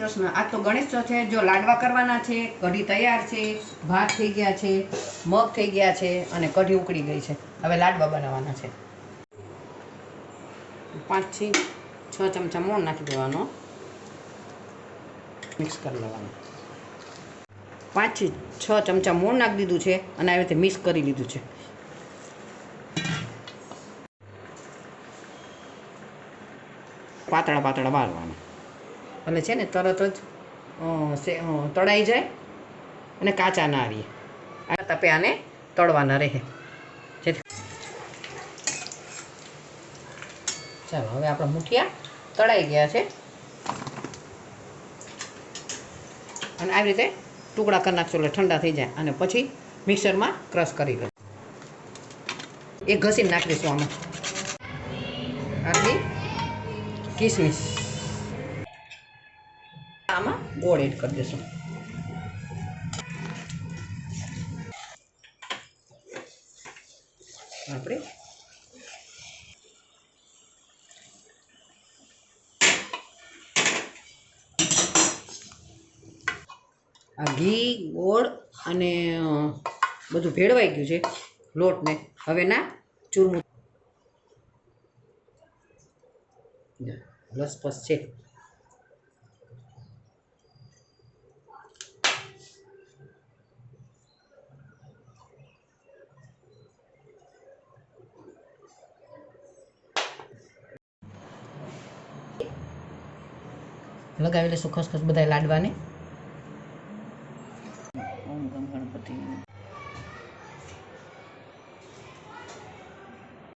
કૃષ્ણ. આજ તો ગણેશ છે, જો લાડવા કરવાના છે, કઢી તૈયાર છે, ભાત થઈ ગયા છે, મગ થઈ ગયા છે અને કઢી ઉકળી ગઈ છે. હવે લાડવા બનાવવાના છે. પાંચથી છ ચમચા મોણ નાખી દેવાનો. મિક્સ કરી લેવાનું. પાંચથી છ ચમચા મોણ નાખી દીધું છે અને આવી રીતે મિક્સ કરી લીધું છે. પાતળા પાતળા વાળવાના. એટલે છે ને તરત જ તળાઈ જાય અને કાચા ના આવીએ આ તપે આને તળવાના રહે. ચાલો, હવે આપણા મુઠિયા તળાઈ ગયા છે. અને આવી રીતે ટુકડા કરી નાખશો એટલે ઠંડા થઈ જાય અને પછી મિક્સરમાં ક્રશ કરી લો એ ઘસીને નાખી દઈશું આમાં. આટલી કિસમિસ. ગોળ એડ કરી દઈશું આપણે આ ઘી, ગોળ અને બધું ભેળવાઈ ગયું છે લોટને. હવે ના, ચૂરમું. લસપસ છે. લગાવી લઈશું ખસખસ બધા લાડવાને.